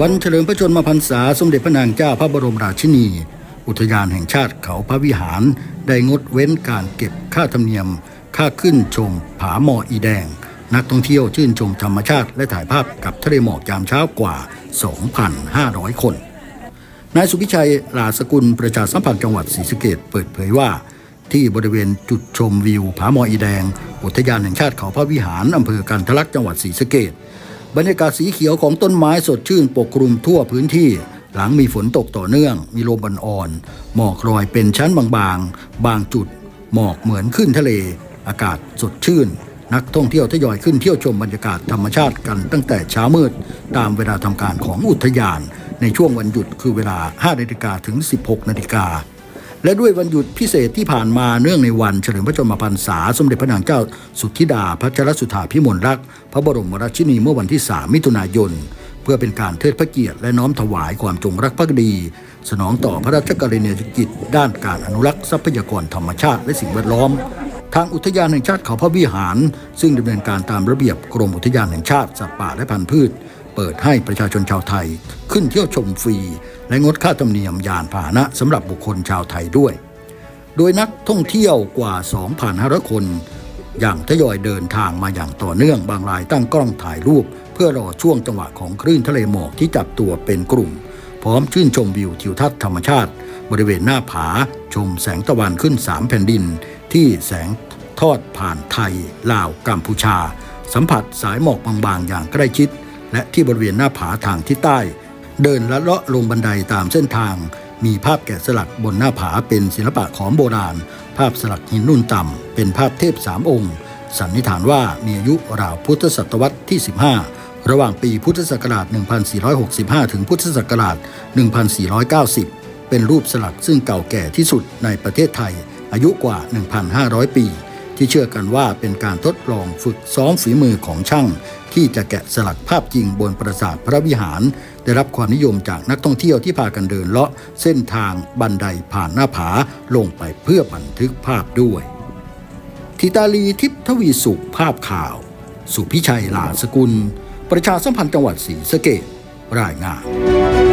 วันเฉลิมพระชนมพรรษาสมเด็จพระนางเจ้าพระบรมราชินี อุทยานแห่งชาติเขาพระวิหาร ได้งดเว้นการเก็บค่าธรรมเนียม ค่าขึ้นชม ผาหมออีแดง นักท่องเที่ยวชื่นชมธรรมชาติ และถ่ายภาพกับทะเลหมอกยามเช้ากว่า 2,500 คน นายสุพิชัยลาสกุลประชาสัมพันธ์จังหวัดศรีสะเกดเปิดเผยว่า ที่บริเวณจุดชมวิว ผาหมออีแดง อุทยานแห่งชาติเขาพระวิหารอำเภอกันทะลักจังหวัดศรีสะเกด บรรยากาศสีเขียวของต้นไม้สดชื่นปกคลุมทั่วพื้นที่ หลังมีฝนตกต่อเนื่อง มีลมอ่อนๆหมอกลอยเป็นชั้นบางๆ บางจุด หมอกเหมือนขึ้นทะเล อากาศสดชื่น นักท่องเที่ยวทยอยขึ้นเที่ยวชมบรรยากาศธรรมชาติกันตั้งแต่เช้ามืด ตามเวลาทำการของอุทยาน ในช่วงวันหยุดคือเวลา5นาฬิกาถึง 16นาฬิกา และด้วยวันหยุดพิเศษที่ผ่านมาเนื่องในวันเฉลิมพระชนมพรรษาสมเด็จพระนางเจ้าสุทธิดาพัชรสุธาพิมลรักษ์พระบรมราชินีเมื่อวันที่ 3 มิถุนายน เพื่อเป็นการเทิดพระเกียรติและน้อมถวายความจงรักภักดี สนองต่อพระราชกรณียกิจ ด้านการอนุรักษ์ทรัพยากรธรรมชาติและสิ่งแวดล้อมทางอุทยานแห่งชาติเขาพระวิหาร ซึ่งดำเนินการตามระเบียบกรมอุทยานแห่งชาติสัตว์ป่าและพันธุ์พืช เปิดให้ประชาชนชาวไทย ขึ้นเที่ยวชมฟรี และงดค่าธรรมเนียมยานพาหนะสำหรับบุคคลชาวไทยด้วย โดยนักท่องเที่ยวกว่า 2,500 คน อย่างทยอยเดินทางมาอย่างต่อเนื่องบางรายตั้งกล้องถ่ายรูป เพื่อรอช่วงจังหวะของคลื่นทะเลหมอกที่จับตัวเป็นกลุ่ม พร้อมชื่นชมวิวทิวทัศน์ธรรมชาติ บริเวณหน้าผา ชมแสงตะวันขึ้นสามแผ่นดิน ที่แสงทอดผ่านไทย ลาว กัมพูชา สัมผัสสายหมอกบางๆ อย่างใกล้ชิด และที่บริเวณหน้าผาทางทิศใต้ เดินลัดเลาะลงบันไดตามเส้นทาง มีภาพแกะสลักบนหน้าผาเป็นศิลปะของโบราณ ภาพสลักหินนุ่นต่ำ เป็นภาพเทพสามองค์ สันนิษฐานว่ามีอายุราวพุทธศตวรรษที่ 15 ระหว่างปีพุทธศักราช 1465 ถึงพุทธศักราช 1490 เป็นรูปสลักซึ่งเก่าแก่ที่สุดในประเทศไทย อายุกว่า 1,500 ปี ที่เชื่อกันว่าเป็นการทดลองฝึกซ้อมฝีมือของช่าง ที่จะแกะสลักภาพจริงบนปราสาทพระวิหาร ได้รับความนิยมจากนักท่องเที่ยวที่พากันเดินเลาะเส้นทางบันไดผ่านหน้าผาลงไปเพื่อบันทึกภาพด้วย ทิตาลีทิพทวีสุขภาพข่าว สุพิชัยหลาสกุล ประชาสัมพันธ์จังหวัดศรีสะเกษรายงาน